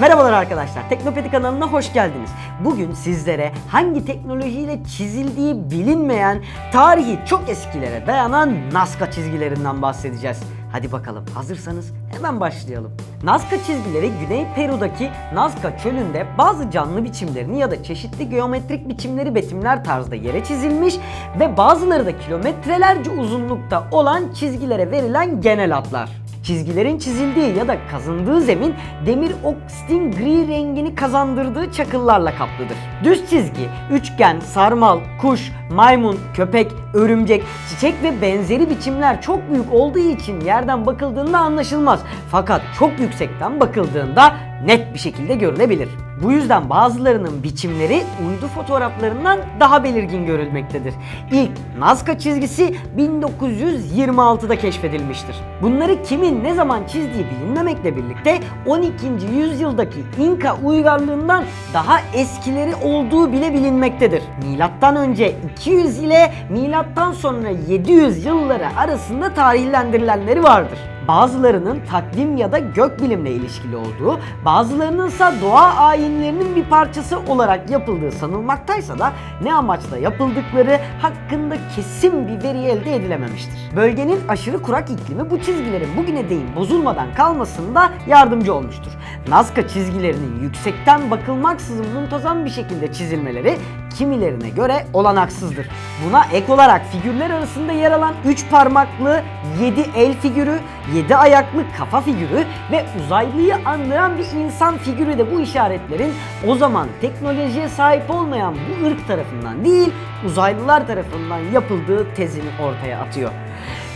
Merhabalar arkadaşlar, Teknopedi kanalına hoş geldiniz. Bugün sizlere hangi teknolojiyle çizildiği bilinmeyen, tarihi çok eskilere dayanan Nazca çizgilerinden bahsedeceğiz. Hadi bakalım hazırsanız hemen başlayalım. Nazca çizgileri Güney Peru'daki Nazca çölünde bazı canlı biçimlerini ya da çeşitli geometrik biçimleri betimler tarzda yere çizilmiş ve bazıları da kilometrelerce uzunlukta olan çizgilere verilen genel adlar. Çizgilerin çizildiği ya da kazındığı zemin demir oksitin gri rengini kazandırdığı çakıllarla kaplıdır. Düz çizgi, üçgen, sarmal, kuş, maymun, köpek, örümcek, çiçek ve benzeri biçimler çok büyük olduğu için yerden bakıldığında anlaşılmaz. Fakat çok yüksekten bakıldığında net bir şekilde görülebilir. Bu yüzden bazılarının biçimleri uydu fotoğraflarından daha belirgin görülmektedir. İlk Nazca çizgisi 1926'da keşfedilmiştir. Bunları kimin ne zaman çizdiği bilinmemekle birlikte 12. yüzyıldaki İnka uygarlığından daha eskileri olduğu bile bilinmektedir. Milattan önce 200 ile milattan sonra 700 yılları arasında tarihlendirilenleri vardır. Bazılarının takvim ya da gökbilimle ilişkili olduğu, bazılarının ise doğa ayinlerinin bir parçası olarak yapıldığı sanılmaktaysa da ne amaçla yapıldıkları hakkında kesin bir veri elde edilememiştir. Bölgenin aşırı kurak iklimi bu çizgilerin bugüne değin bozulmadan kalmasında yardımcı olmuştur. Nazca çizgilerinin yüksekten bakılmaksızın muntazam bir şekilde çizilmeleri kimilerine göre olanaksızdır. Buna ek olarak figürler arasında yer alan 3 parmaklı 7 el figürü, 7 ayaklı kafa figürü ve uzaylıyı andıran bir insan figürü de bu işaretlerin o zaman teknolojiye sahip olmayan bu ırk tarafından değil, uzaylılar tarafından yapıldığı tezini ortaya atıyor.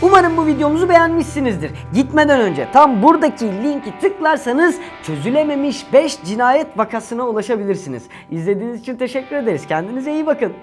Umarım bu videomuzu beğenmişsinizdir. Gitmeden önce tam buradaki linki tıklarsanız çözülememiş 5 cinayet vakasına ulaşabilirsiniz. İzlediğiniz için teşekkür ederiz. Kendinize iyi bakın.